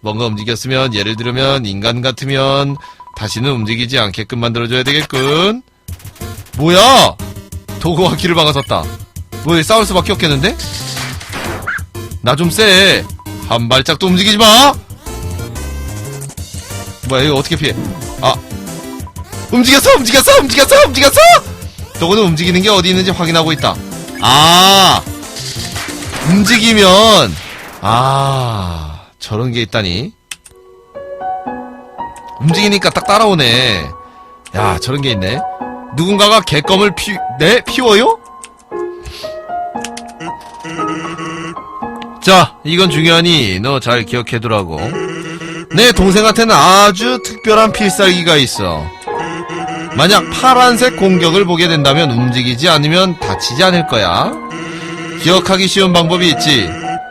뭔가 움직였으면 예를 들면 인간 같으면 다시는 움직이지 않게끔 만들어줘야 되겠군. 뭐야? 도구와 키를 박아섰다. 뭐야 싸울 수밖에 없겠는데? 나 좀 쎄. 한 발짝도 움직이지 마. 뭐야 이거 어떻게 피해? 아 움직였어 움직였어 움직였어 움직였어. 도구는 움직이는 게 어디 있는지 확인하고 있다. 아 움직이면 아 저런 게 있다니. 움직이니까 딱 따라오네. 야 저런 게 있네. 누군가가 개껌을 피, 네? 피워요? 자, 이건 중요하니 너 잘 기억해두라고. 내 동생한테는 아주 특별한 필살기가 있어. 만약 파란색 공격을 보게 된다면 움직이지 않으면 다치지 않을 거야. 기억하기 쉬운 방법이 있지.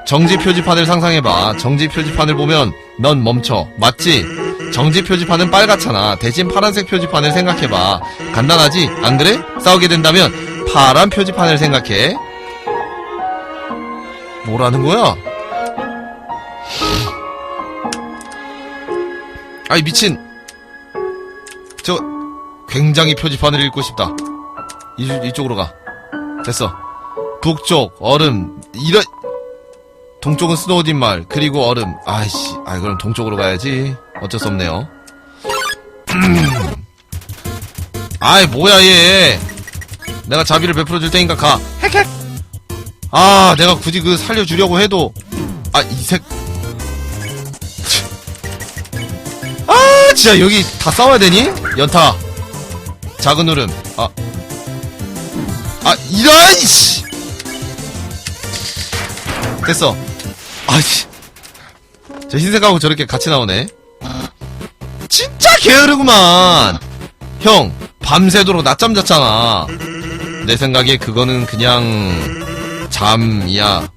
정지 표지판을 상상해봐. 정지 표지판을 보면 넌 멈춰. 맞지? 정지 표지판은 빨갛잖아. 대신 파란색 표지판을 생각해봐. 간단하지? 안 그래? 싸우게 된다면 파란 표지판을 생각해. 뭐라는 거야? 아이 미친. 저 굉장히 표지판을 읽고 싶다. 이, 이쪽으로 가. 됐어. 북쪽 얼음 이런 동쪽은 스노우딘 말 그리고 얼음. 아이씨 아 그럼 동쪽으로 가야지. 어쩔 수 없네요. 아이 뭐야 얘. 내가 자비를 베풀어 줄 테니까 가. 핵핵. 아 내가 굳이 그 살려주려고 해도. 아 이색. 아 진짜 여기 다 싸워야 되니? 연타. 작은 울음. 아. 아, 이런, 씨! 됐어. 아씨. 저 흰색하고 저렇게 같이 나오네. 진짜 게으르구만! 형, 밤새도록 낮잠 잤잖아. 내 생각에 그거는 그냥, 잠이야.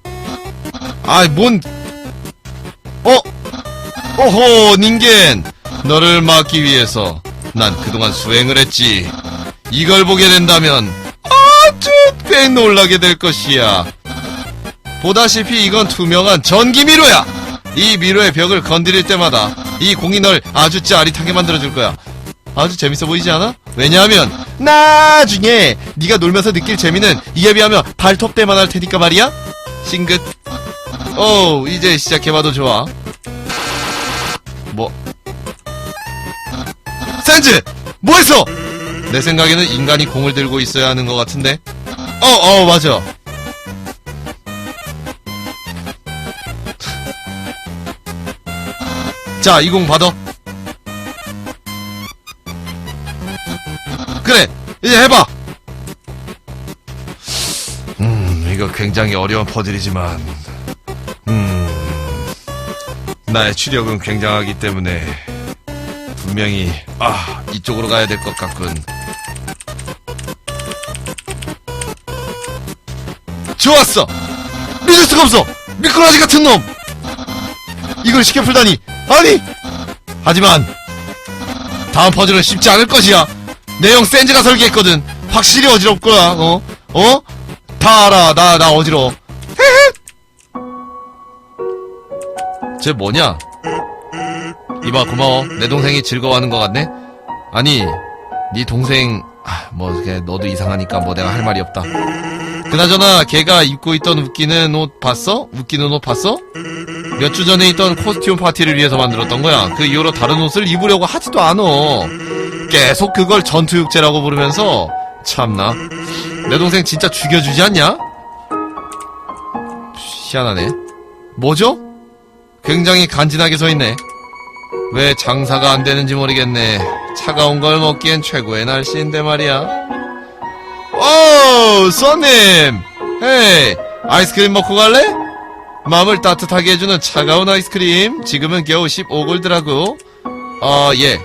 아이, 뭔, 어? 오호, 닌겐! 너를 막기 위해서, 난 그동안 수행을 했지. 이걸 보게 된다면, 아주 꽤 놀라게 될 것이야. 보다시피 이건 투명한 전기 미로야. 이 미로의 벽을 건드릴 때마다 이 공이 널 아주 짜릿하게 만들어줄 거야. 아주 재밌어 보이지 않아? 왜냐하면 나중에 네가 놀면서 느낄 재미는 이에 비하면 발톱 때만 할 테니까 말이야. 싱긋. 오 이제 시작해봐도 좋아. 뭐? 센즈 뭐했어? 내 생각에는 인간이 공을 들고 있어야 하는 것 같은데. 어, 어, 맞아. 자, 이공 받아. 그래, 이제 해봐. 음, 이거 굉장히 어려운 퍼즐이지만, 음, 나의 추력은 굉장하기 때문에 분명히 아 이쪽으로 가야 될 것 같군. 좋았어. 믿을 수가 없어. 미꾸라지 같은 놈. 이걸 쉽게 풀다니. 아니. 하지만 다음 퍼즐은 쉽지 않을 것이야. 내용 센즈가 설계했거든. 확실히 어지럽 거야. 어? 어? 다 알아. 나 나 어지러워. 쟤 뭐냐? 이봐 고마워. 내 동생이 즐거워하는 것 같네. 아니 네 동생 아, 뭐 너도 이상하니까 뭐 내가 할 말이 없다. 그나저나 걔가 입고 있던 웃기는 옷 봤어? 웃기는 옷 봤어? 몇 주 전에 있던 코스튬 파티를 위해서 만들었던 거야. 그 이후로 다른 옷을 입으려고 하지도 않어. 계속 그걸 전투육제라고 부르면서 참나. 내 동생 진짜 죽여주지 않냐? 희한하네. 뭐죠? 굉장히 간지나게 서 있네. 왜 장사가 안 되는지 모르겠네. 차가운 걸 먹기엔 최고의 날씨인데 말이야. 오, 손님! 헤이, 아이스크림 먹고 갈래? 마음을 따뜻하게 해주는 차가운 아이스크림. 지금은 겨우 15골드라고. 어, 예.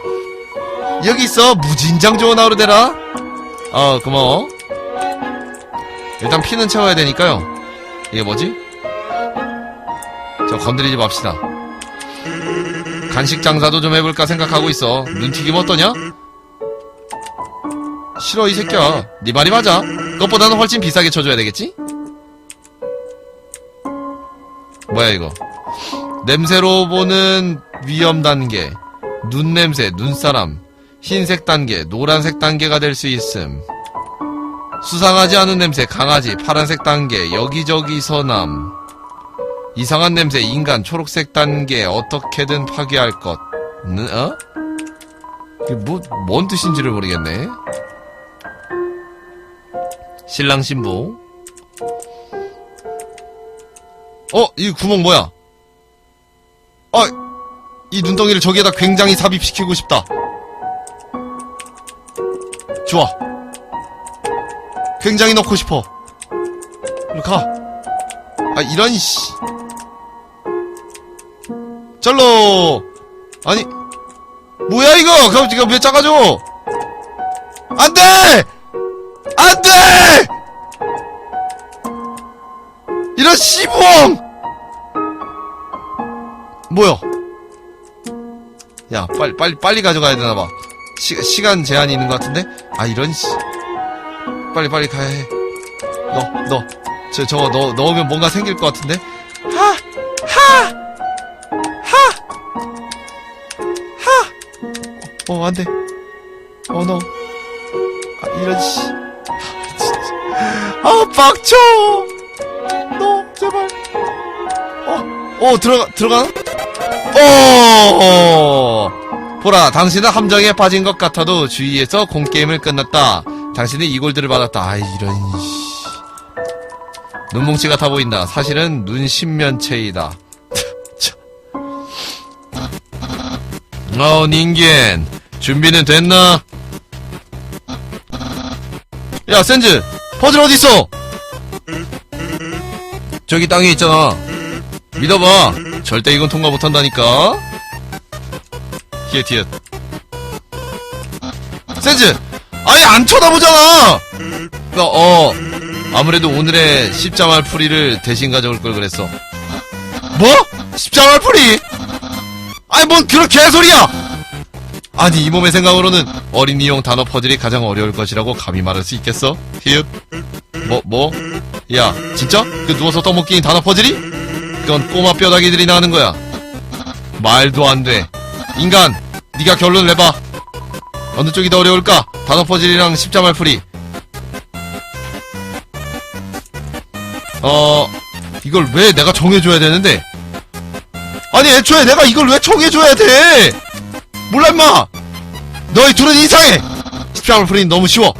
여기 있어. 무진장 좋은 하루 되라. 어, 고마워. 일단 피는 채워야 되니까요. 이게 뭐지? 저 건드리지 맙시다. 간식 장사도 좀 해볼까 생각하고 있어. 눈튀김 어떠냐? 싫어 이 새끼야. 네 말이 맞아. 그것보다는 훨씬 비싸게 쳐줘야 되겠지? 뭐야 이거? 냄새로 보는 위험 단계. 눈 냄새, 눈사람. 흰색 단계, 노란색 단계가 될 수 있음. 수상하지 않은 냄새, 강아지, 파란색 단계, 여기저기서 남. 이상한 냄새, 인간, 초록색 단계, 어떻게든 파괴할 것. 는, 어? 뭐, 뭔 뜻인지를 모르겠네. 신랑 신부. 어, 이 구멍 뭐야? 아, 이 눈덩이를 저기에다 굉장히 삽입시키고 싶다. 좋아. 굉장히 넣고 싶어. 가. 아, 이런, 씨. 쩔로! 아니, 뭐야, 이거! 그럼 지금 왜 작아져? 안 돼! 안 돼! 이런 씨부엉! 뭐야? 야, 빨리, 빨리, 빨리 가져가야 되나봐. 시, 시간 제한이 있는 것 같은데? 아, 이런, 씨. 빨리, 빨리 가야 해. 넣어, 넣어. 저, 저거 넣, 넣으면 뭔가 생길 것 같은데? 안 돼. 어, 너. 아, 이런, 씨. 아. 아, 빡쳐! 너, 제발. 어, 어, 들어가, 들어가나? 오! 보라, 당신은 함정에 빠진 것 같아도 주위에서 공게임을 끝났다. 당신은 이 골드를 받았다. 아이, 이런, 씨. 눈뭉치 같아 보인다. 사실은 눈신면체이다. 참. 어, 닌겐. 준비는 됐나? 야, 센즈! 퍼즐 어딨어? 저기 땅에 있잖아. 믿어봐. 절대 이건 통과 못한다니까. 히읗 히읗. 센즈! 아예 안 쳐다보잖아! 어, 어. 아무래도 오늘의 십자말 풀이를 대신 가져올 걸 그랬어. 뭐? 십자말 풀이? 아니, 뭔 그런 개소리야! 아니, 이 몸의 생각으로는 어린이용 단어 퍼즐이 가장 어려울 것이라고 감히 말할 수 있겠어? 히읗. 뭐, 뭐? 야, 진짜? 그 누워서 떠먹기인 단어 퍼즐이? 그건 꼬마 뼈다귀들이 나는 거야. 말도 안 돼. 인간, 네가 결론을 내봐. 어느 쪽이 더 어려울까? 단어 퍼즐이랑 십자말 풀이. 어, 이걸 왜 내가 정해줘야 되는데? 아니, 애초에 내가 이걸 왜 정해줘야 돼? 몰라, 임마! 너희 둘은 이상해! 십자말 풀이는 너무 쉬워.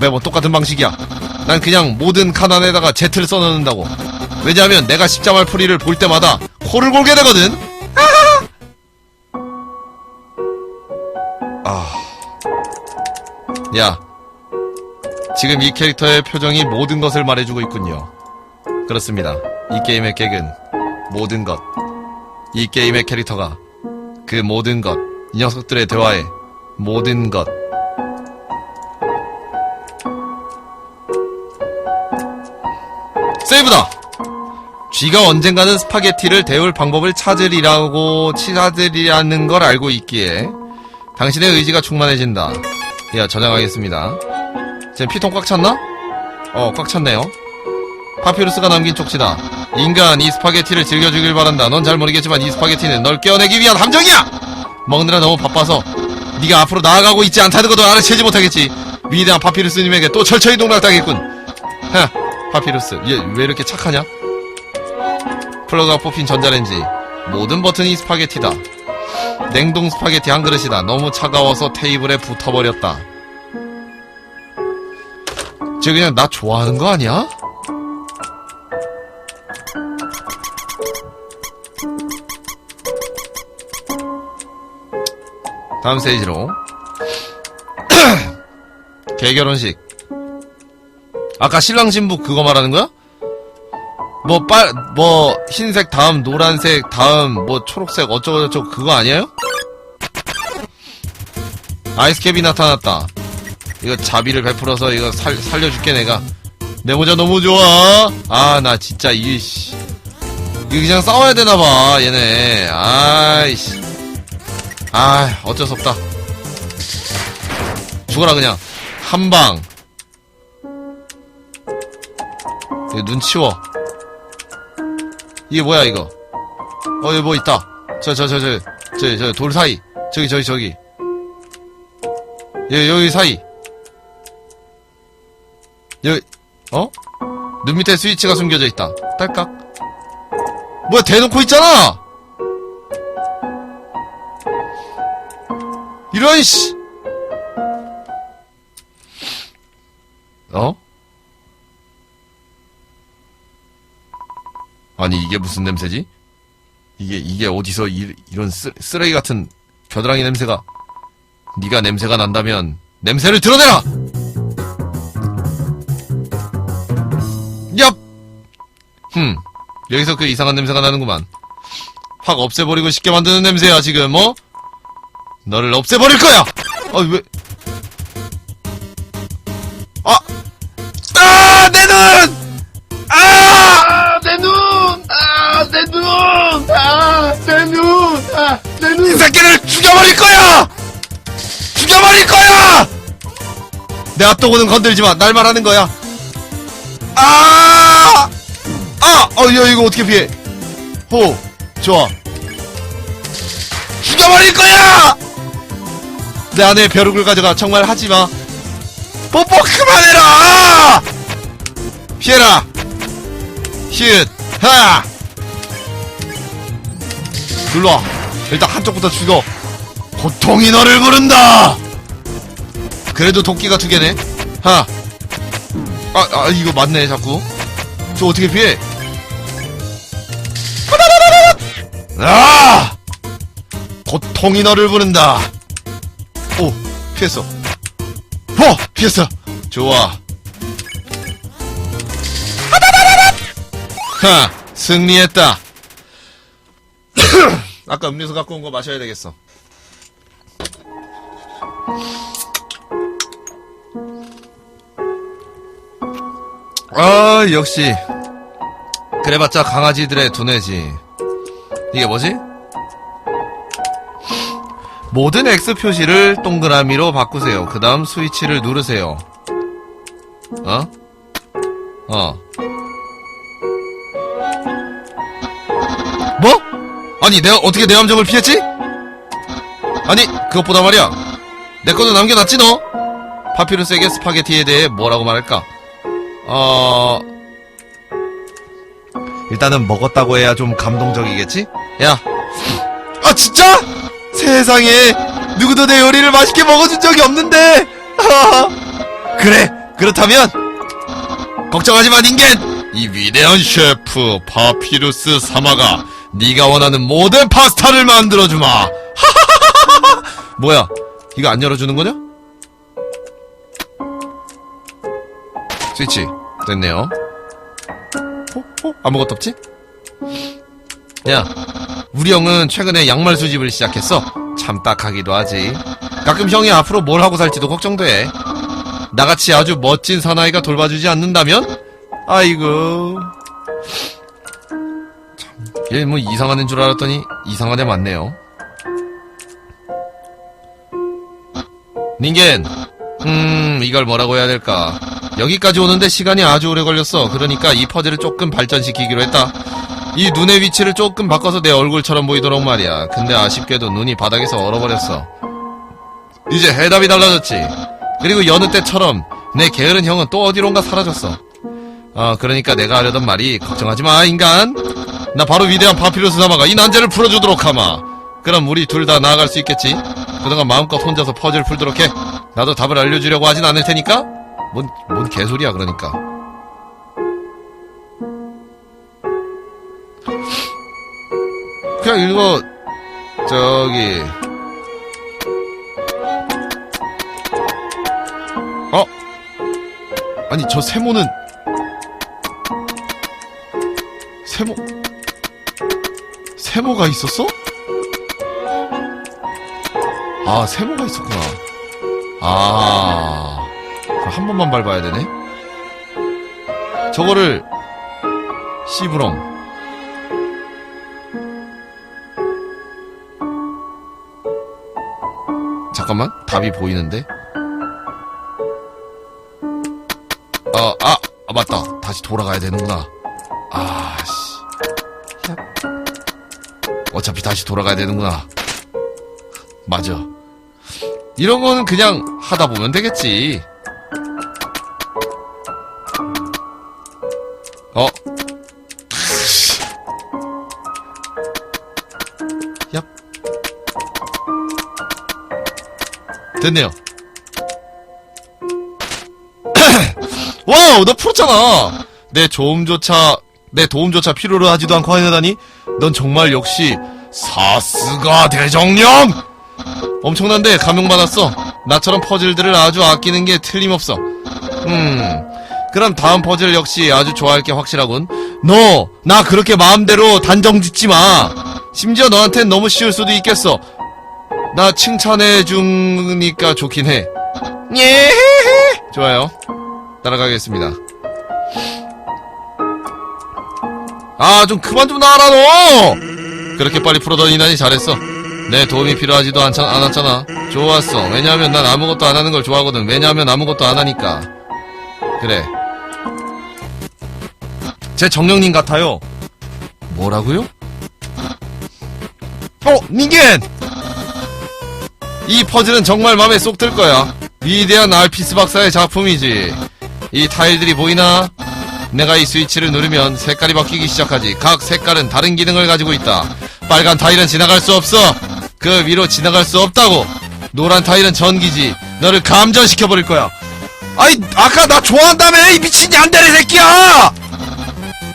매번 똑같은 방식이야. 난 그냥 모든 칸 안에다가 Z를 써넣는다고. 왜냐하면 내가 십자말 풀이를 볼 때마다 코를 골게 되거든. 아, 야, 지금 이 캐릭터의 표정이 모든 것을 말해주고 있군요. 그렇습니다. 이 게임의 객은 모든 것. 이 게임의 캐릭터가 그 모든 것. 이 녀석들의 대화에 모든 것. 세이브다! 쥐가 언젠가는 스파게티를 데울 방법을 찾으리라고 찾으리라는 걸 알고 있기에 당신의 의지가 충만해진다. 야, 저장하겠습니다. 지금 피통 꽉 찼나? 어, 꽉 찼네요. 파피루스가 남긴 쪽지다. 인간, 이 스파게티를 즐겨주길 바란다. 넌 잘 모르겠지만 이 스파게티는 널 깨어내기 위한 함정이야! 먹느라 너무 바빠서 네가 앞으로 나아가고 있지 않다는 것도 알아채지 못하겠지. 위대한 파피루스님에게 또 철저히 농락당했군. 하, 파피루스. 얘 왜 이렇게 착하냐? 플러그가 뽑힌 전자레인지. 모든 버튼이 스파게티다. 냉동 스파게티 한 그릇이다. 너무 차가워서 테이블에 붙어버렸다. 쟤 그냥 나 좋아하는 거 아니야? 다음 스테이지로. 개결혼식. 아까 신랑 신부 그거 말하는 거야? 뭐 빨 뭐 흰색 다음 노란색 다음 뭐 초록색 어쩌고저쩌고 그거 아니에요? 아이스캡이 나타났다. 이거 자비를 베풀어서 이거 살, 살려줄게 내가. 내 모자 너무 좋아. 아 나 진짜 이씨. 이거 그냥 싸워야 되나봐 얘네. 아이씨 아 어쩔 수 없다 죽어라 그냥 한방 눈 치워 이게 뭐야 이거 어, 여기 뭐 있다. 저, 저, 저, 저, 저, 저, 돌 사이. 저기, 저기, 저기. 여기, 여기 사이. 여기, 어? 눈 밑에 스위치가 숨겨져 있다. 딸깍. 뭐야, 대놓고 있잖아! 이런, 씨! 어? 아니, 이게 무슨 냄새지? 이게, 이게 어디서 이, 이런 쓰, 쓰레기 같은 겨드랑이 냄새가. 네가 냄새가 난다면, 냄새를 드러내라! 얍! 흠, 여기서 그 이상한 냄새가 나는구만. 확 없애버리고 싶게 만드는 냄새야, 지금, 어? 너를 없애버릴 거야! 아, 왜. 아! 아! 내 눈! 아! 내 눈! 아! 내 눈! 아! 내 눈! 아! 내 눈! 이 새끼를 죽여버릴 거야! 죽여버릴 거야! 내 앞도구는 건들지 마. 날 말하는 거야. 아! 아! 어, 야, 이거 어떻게 피해? 호. 좋아. 죽여버릴 거야! 내 안에 벼룩을 가져가. 정말 하지 마. 뽀뽀 그만해라! 아! 피해라! 쉿! 하! 눌러와. 일단 한쪽부터 죽여. 고통이 너를 부른다! 그래도 도끼가 두 개네. 하. 아, 아, 이거 맞네, 자꾸. 저 어떻게 피해? 아! 고통이 너를 부른다. 오, 피했어. 어! 피했어! 좋아. 하! 승리했다. 아까 음료수 갖고 온 거 마셔야 되겠어. 아, 역시. 그래봤자 강아지들의 두뇌지. 이게 뭐지? 모든 X 표시를 동그라미로 바꾸세요. 그 다음 스위치를 누르세요. 어? 어. 뭐? 아니, 내가 어떻게 내 함정을 피했지? 아니, 그것보다 말이야. 내 거도 남겨놨지, 너? 파피루스에게 스파게티에 대해 뭐라고 말할까? 어, 일단은 먹었다고 해야 좀 감동적이겠지? 야, 아 진짜? 세상에 누구도 내 요리를 맛있게 먹어준 적이 없는데. 그래, 그렇다면 걱정하지 마, 닌겐. 이 위대한 셰프 파피루스 사마가 네가 원하는 모든 파스타를 만들어주마. 뭐야? 이거 안 열어주는 거냐? 스위치 됐네요. 어? 어? 아무것도 없지? 야, 우리 형은 최근에 양말 수집을 시작했어. 참 딱하기도 하지. 가끔 형이 앞으로 뭘 하고 살지도 걱정돼. 나같이 아주 멋진 사나이가 돌봐주지 않는다면? 아이고. 참, 얘 뭐 이상한 애인 줄 알았더니 이상한 애 맞네요. 닌겐, 음, 이걸 뭐라고 해야 될까. 여기까지 오는데 시간이 아주 오래 걸렸어. 그러니까 이 퍼즐을 조금 발전시키기로 했다. 이 눈의 위치를 조금 바꿔서 내 얼굴처럼 보이도록 말이야. 근데 아쉽게도 눈이 바닥에서 얼어버렸어. 이제 해답이 달라졌지. 그리고 여느 때처럼 내 게으른 형은 또 어디론가 사라졌어. 어, 그러니까 내가 하려던 말이 걱정하지 마, 인간. 나 바로 위대한 파피루스 사마가 이 난제를 풀어주도록 하마. 그럼 우리 둘 다 나아갈 수 있겠지? 그동안 마음껏 혼자서 퍼즐 풀도록 해. 나도 답을 알려주려고 하진 않을 테니까? 뭔, 뭔 개소리야, 그러니까. 그냥 이거, 저기. 어? 아니, 저 세모는. 세모. 세모가 있었어? 아, 세모가 있었구나. 아. 한 번만 밟아야 되네? 저거를, 씨부렁. 잠깐만, 답이 보이는데? 어, 아, 아, 맞다. 다시 돌아가야 되는구나. 아, 씨. 어차피 다시 돌아가야 되는구나. 맞아. 이런 거는 그냥 하다 보면 되겠지. 됐네요. 와우, 너 풀었잖아! 내 도움조차, 내 도움조차 필요로 하지도 않고 하려다니? 넌 정말 역시, 사스가 대정령! 엄청난데, 감명받았어. 나처럼 퍼즐들을 아주 아끼는 게 틀림없어. 음, 그럼 다음 퍼즐 역시 아주 좋아할 게 확실하군. 너, 나 그렇게 마음대로 단정 짓지 마! 심지어 너한텐 너무 쉬울 수도 있겠어. 나 칭찬해 주니까 좋긴 해. 예, 좋아요. 따라가겠습니다. 아, 좀 그만 좀 나와라, 너! 그렇게 빨리 풀어다니다니 잘했어. 내 도움이 필요하지도 않, 않았잖아. 좋았어. 왜냐하면 난 아무것도 안 하는 걸 좋아하거든. 왜냐하면 아무것도 안 하니까. 그래. 제 정령님 같아요. 뭐라고요? 어, 닝겐! 이 퍼즐은 정말 마음에 쏙 들 거야. 위대한 알피스 박사의 작품이지. 이 타일들이 보이나? 내가 이 스위치를 누르면 색깔이 바뀌기 시작하지. 각 색깔은 다른 기능을 가지고 있다. 빨간 타일은 지나갈 수 없어. 그 위로 지나갈 수 없다고. 노란 타일은 전기지. 너를 감전시켜 버릴 거야. 아이, 아까 나 좋아한다며! 이 미친 얀데레 새끼야!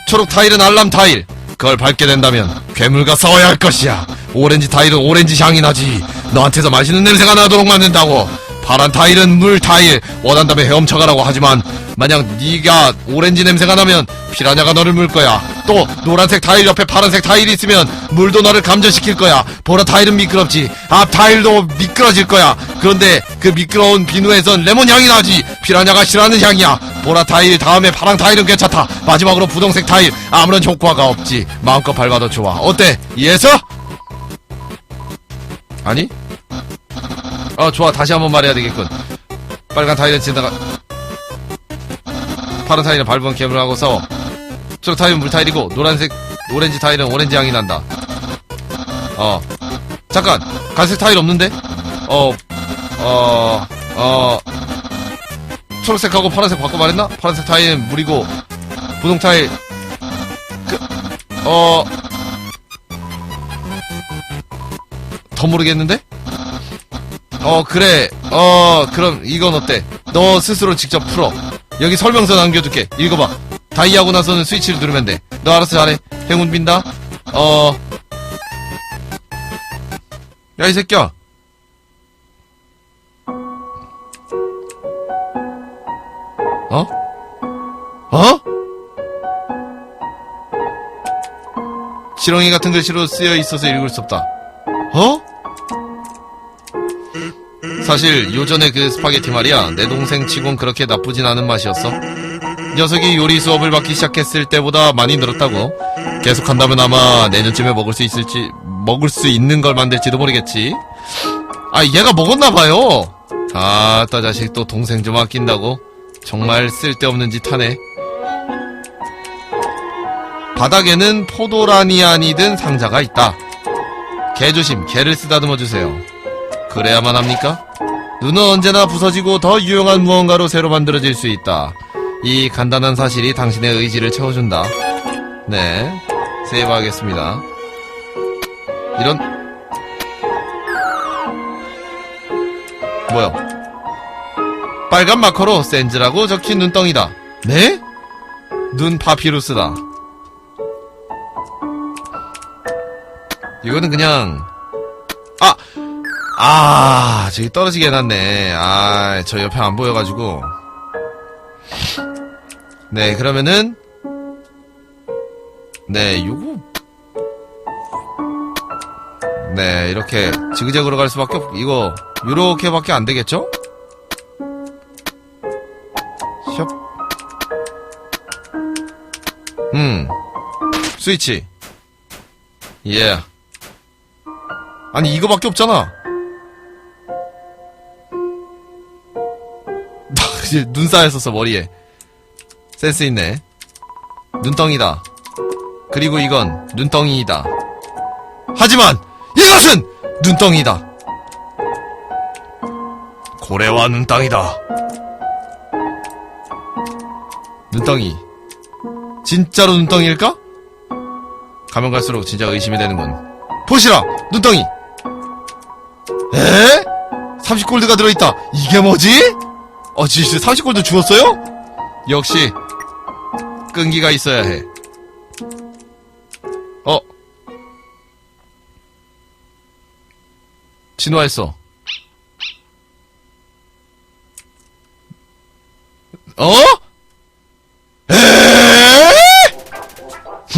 초록 타일은 알람 타일. 그걸 밟게 된다면 괴물과 싸워야 할 것이야. 오렌지 타일은 오렌지 향이 나지. 너한테서 맛있는 냄새가 나도록 만든다고. 파란 타일은 물 타일. 원한다면 헤엄쳐가라고 하지만 만약 네가 오렌지 냄새가 나면 피라냐가 너를 물 거야. 또 노란색 타일 옆에 파란색 타일이 있으면 물도 너를 감전시킬 거야. 보라 타일은 미끄럽지. 앞 타일도 미끄러질 거야. 그런데 그 미끄러운 비누에선 레몬 향이 나지. 피라냐가 싫어하는 향이야. 보라 타일 다음에 파랑 타일은 괜찮다. 마지막으로 분홍색 타일 아무런 효과가 없지. 마음껏 밟아도 좋아. 어때? 이해했어? 아니? 어 좋아 다시 한번 말해야 되겠군. 빨간 타일은 지나가 파란 타일은 밟은 괴물하고 싸워. 초록 타일은 물 타일이고 노란색 오렌지 타일은 오렌지 향이 난다. 어 잠깐 갈색 타일 없는데? 어 어, 어, 초록색하고 파란색 바꿔 말했나? 파란색 타일은 물이고, 분홍 타일, 그, 어, 더 모르겠는데? 어, 그래. 어, 그럼 이건 어때? 너 스스로 직접 풀어. 여기 설명서 남겨둘게. 읽어봐. 다이하고 나서는 스위치를 누르면 돼. 너 알아서 잘해. 행운 빈다. 어. 야, 이 새끼야. 어? 어? 지렁이 같은 글씨로 쓰여 있어서 읽을 수 없다. 어? 사실 요전에 그 스파게티 말이야. 내 동생 치곤 그렇게 나쁘진 않은 맛이었어. 녀석이 요리 수업을 받기 시작했을 때보다 많이 늘었다고. 계속한다면 아마 내년쯤에 먹을 수 있을지 먹을 수 있는 걸 만들지도 모르겠지. 아 얘가 먹었나 봐요. 아따 자식 또 동생 좀 아낀다고. 정말 쓸데없는 짓 하네. 바닥에는 포도란이 아니든 상자가 있다. 개 조심 개를 쓰다듬어 주세요. 그래야만 합니까? 눈은 언제나 부서지고 더 유용한 무언가로 새로 만들어질 수 있다. 이 간단한 사실이 당신의 의지를 채워준다. 네. 세이브하겠습니다. 이런. 뭐야? 빨간 마커로 센즈라고 적힌 눈덩이다. 네? 눈 파피루스다. 이거는 그냥, 아! 아, 저기 떨어지게 해놨네. 아, 저 옆에 안 보여가지고. 네, 그러면은, 네, 요거. 네, 이렇게 지그재그로 갈 수밖에 없, 이거, 요렇게밖에 안 되겠죠? 숍. 음. 스위치. 예. 아니, 이거밖에 없잖아. 이제 눈 쌓였었어 머리에 센스 있네 눈덩이다 그리고 이건 눈덩이이다 하지만 이것은 눈덩이다. 고래와 눈땅이다. 눈덩이. 진짜로 눈덩이일까? 가면 갈수록 진짜 의심이 되는군. 보시라! 눈덩이! 에? 30골드가 들어있다. 이게 뭐지? 어, 진짜 30골드 주었어요? 역시, 끈기가 있어야 해. 어? 진화했어. 어? 에?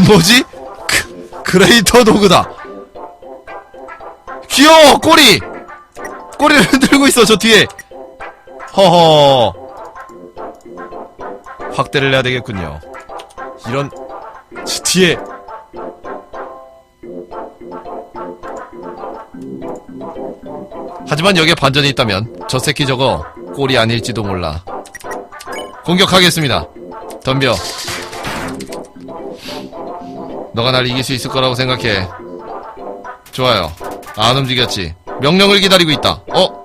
뭐지? 크, 그레이터 도그다. 귀여워, 꼬리! 꼬리를 흔들고 있어, 저 뒤에. 허허. 확대를 해야 되겠군요. 이런, 저 뒤에. 하지만 여기에 반전이 있다면, 저 새끼 저거, 꼬리 아닐지도 몰라. 공격하겠습니다. 덤벼. 너가 날 이길 수 있을 거라고 생각해. 좋아요. 안 움직였지. 명령을 기다리고 있다. 어?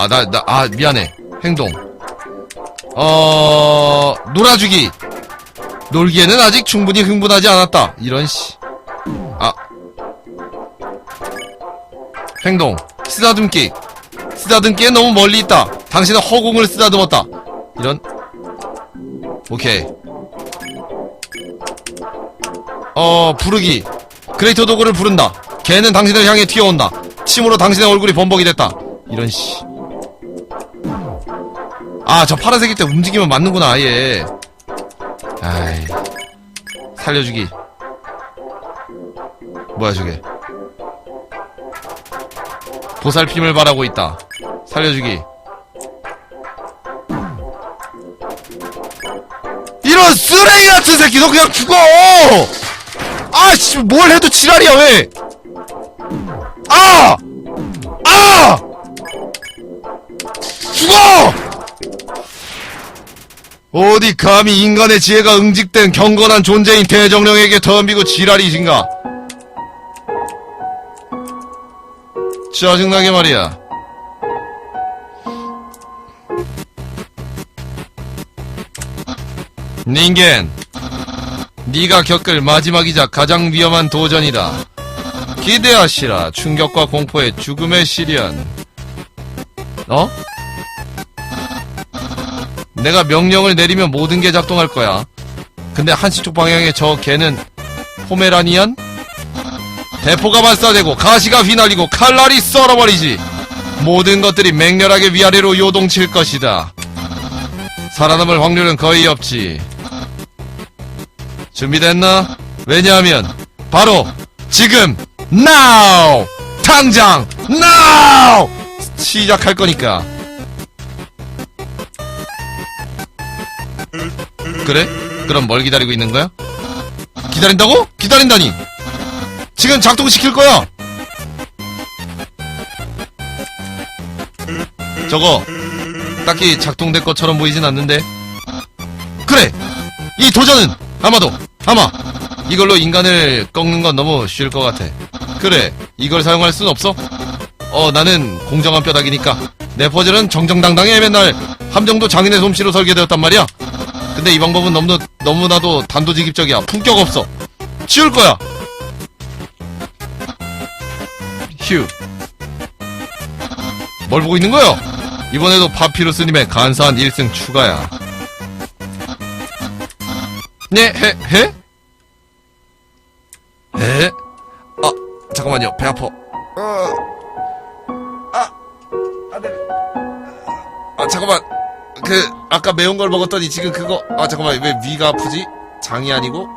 아, 나, 나, 아, 미안해. 행동. 어, 놀아주기. 놀기에는 아직 충분히 흥분하지 않았다. 이런 씨. 아. 행동. 쓰다듬기. 쓰다듬기에 너무 멀리 있다. 당신은 허공을 쓰다듬었다. 이런. 오케이. 어, 부르기. 그레이터 도구를 부른다. 걔는 당신을 향해 튀어온다. 침으로 당신의 얼굴이 범벅이 됐다. 이런 씨. 아, 저 파란색일 때 움직이면 맞는구나, 아예. 아이. 살려주기. 뭐야, 저게. 보살핌을 바라고 있다. 살려주기. 이런 쓰레기 같은 새끼, 너 그냥 죽어! 아, 씨, 뭘 해도 지랄이야, 왜? 아! 아! 죽어! 어디 감히 인간의 지혜가 응직된 경건한 존재인 대정령에게 덤비고 지랄이신가? 짜증나게 말이야. 닌겐, 네가 겪을 마지막이자 가장 위험한 도전이다. 기대하시라. 충격과 공포의 죽음의 시련. 어? 내가 명령을 내리면 모든 게 작동할 거야. 근데 한시 쪽 방향에 저 개는 포메라니안? 대포가 발사되고 가시가 휘날리고 칼날이 썰어버리지. 모든 것들이 맹렬하게 위아래로 요동칠 것이다. 살아남을 확률은 거의 없지. 준비됐나? 왜냐하면 바로 지금 now 당장 now 시작할 거니까. 그래? 그럼 뭘 기다리고 있는 거야? 기다린다고? 기다린다니. 지금 작동시킬 거야. 저거 딱히 작동될 것처럼 보이진 않는데. 그래. 이 도전은 아마도 아마 이걸로 인간을 꺾는 건 너무 쉬울 것 같아. 그래. 이걸 사용할 순 없어? 어, 나는 공정한 뼈다귀니까. 내 퍼즐은 정정당당해 맨날 함정도 장인의 솜씨로 설계되었단 말이야. 근데 이 방법은 너무, 너무나도 단도직입적이야. 품격 없어. 치울 거야. 휴. 뭘 보고 있는 거야? 이번에도 파피루스님의 간사한 1승 추가야. 네, 해, 해? 에? 아, 잠깐만요. 배 아파. 어. 아, 안 돼. 아, 잠깐만. 그, 아까 매운 걸 먹었더니 지금 그거, 아, 잠깐만. 왜 위가 아프지? 장이 아니고?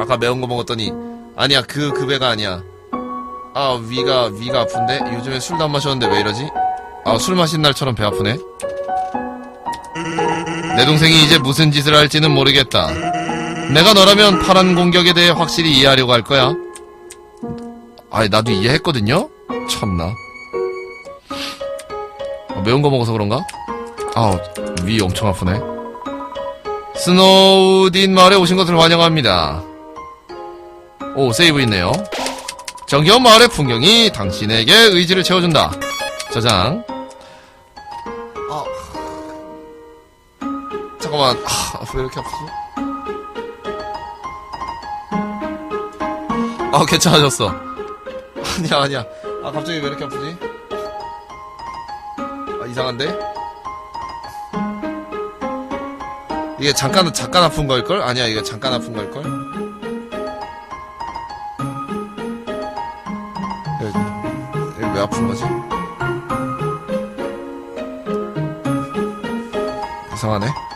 아까 매운 거 먹었더니, 아니야. 그, 그 배가 아니야. 아, 위가, 위가 아픈데? 요즘에 술도 안 마셨는데 왜 이러지? 아, 술 마신 날처럼 배 아프네? 내 동생이 이제 무슨 짓을 할지는 모르겠다. 내가 너라면 파란 공격에 대해 확실히 이해하려고 할 거야. 아니, 나도 이해했거든요? 참나. 아, 매운 거 먹어서 그런가? 아우, 위 엄청 아프네. 스노우딘 마을에 오신 것을 환영합니다. 오, 세이브 있네요. 정겨운 마을의 풍경이 당신에게 의지를 채워준다. 저장. 아. 잠깐만. 아, 왜 이렇게 아프지? 아, 괜찮아졌어. 아니야, 아니야. 아, 갑자기 왜 이렇게 아프지? 아, 이상한데? 이게 잠깐, 잠깐 아픈 걸걸? 아니야, 이게 잠깐 아픈 걸걸? 이게 왜 아픈 거지? 이상하네.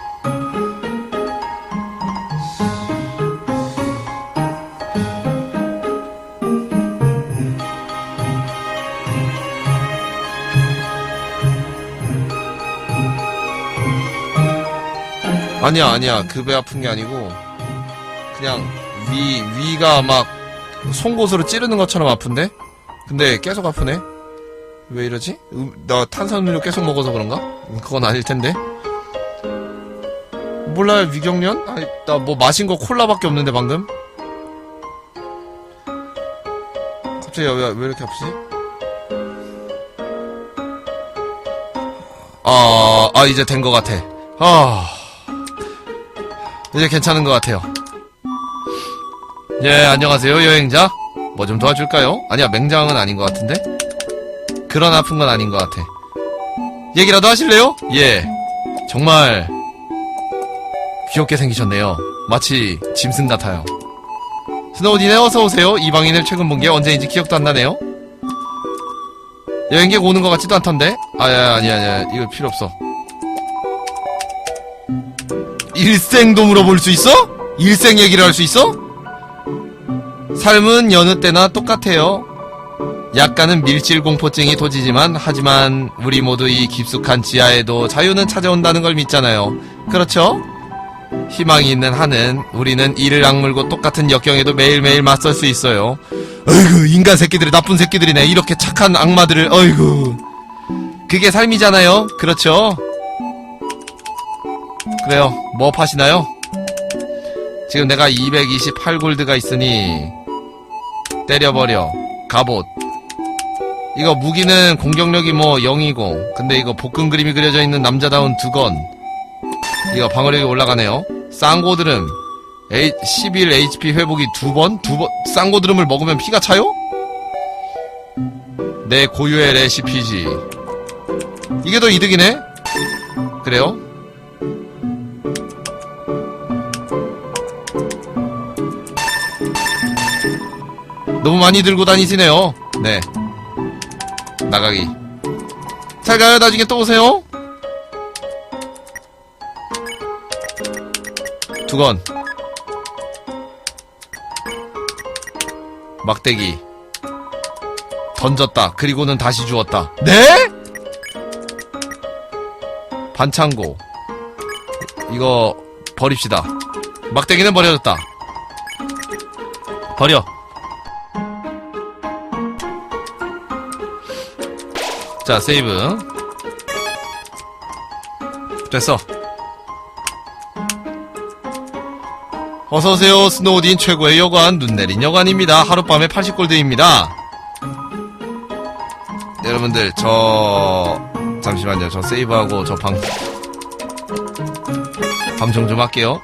아니야, 아니야. 그 배 아픈 게 아니고, 그냥 위, 위가 막 송곳으로 찌르는 것처럼 아픈데? 근데 계속 아프네? 왜 이러지? 음, 나 탄산음료 계속 먹어서 그런가? 음, 그건 아닐 텐데. 몰라요, 위경련? 아니, 나 뭐 마신 거 콜라밖에 없는데, 방금? 갑자기 왜, 왜 이렇게 아프지? 아, 아, 이제 된 것 같아. 아. 이제 괜찮은 것 같아요. 예, 안녕하세요, 여행자. 뭐 좀 도와줄까요? 아니야, 맹장은 아닌 것 같은데? 그런 아픈 건 아닌 것 같아. 얘기라도 하실래요? 예. 정말, 귀엽게 생기셨네요. 마치 짐승 같아요. 스노우디네 어서오세요. 이방인을 최근 본 게 언제인지 기억도 안 나네요. 여행객 오는 것 같지도 않던데? 아 야, 아니야, 아니야. 이거 필요 없어. 일생도 물어볼 수 있어? 일생 얘기를 할 수 있어? 삶은 여느 때나 똑같아요. 약간은 밀실공포증이 도지지만 하지만 우리 모두 이 깊숙한 지하에도 자유는 찾아온다는 걸 믿잖아요. 그렇죠? 희망이 있는 한은 우리는 이를 악물고 똑같은 역경에도 매일매일 맞설 수 있어요. 어이구 인간 새끼들이 나쁜 새끼들이네. 이렇게 착한 악마들을 어이구. 그게 삶이잖아요. 그렇죠? 그래요. 뭐 파시나요? 지금 내가 228골드가 있으니 때려버려. 갑옷. 이거 무기는 공격력이 뭐 0이고 근데 이거 복근 그림이 그려져 있는 남자다운 두건 이거 방어력이 올라가네요. 쌍고드름 11 HP 회복이 두 번? 두 번? 쌍고드름을 먹으면 피가 차요? 내 고유의 레시피지. 이게 더 이득이네? 그래요? 너무 많이 들고 다니시네요. 네. 나가기. 잘 가요. 나중에 또 오세요. 두건. 막대기. 던졌다. 그리고는 다시 주었다. 네? 반창고. 이거 버립시다. 막대기는 버려졌다. 버려. 자, 세이브. 됐어. 어서오세요. 스노우딘 최고의 여관, 눈 내린 여관입니다. 하룻밤에 80골드입니다. 여러분들, 저, 잠시만요. 저 세이브하고 저 방, 방송 좀 할게요.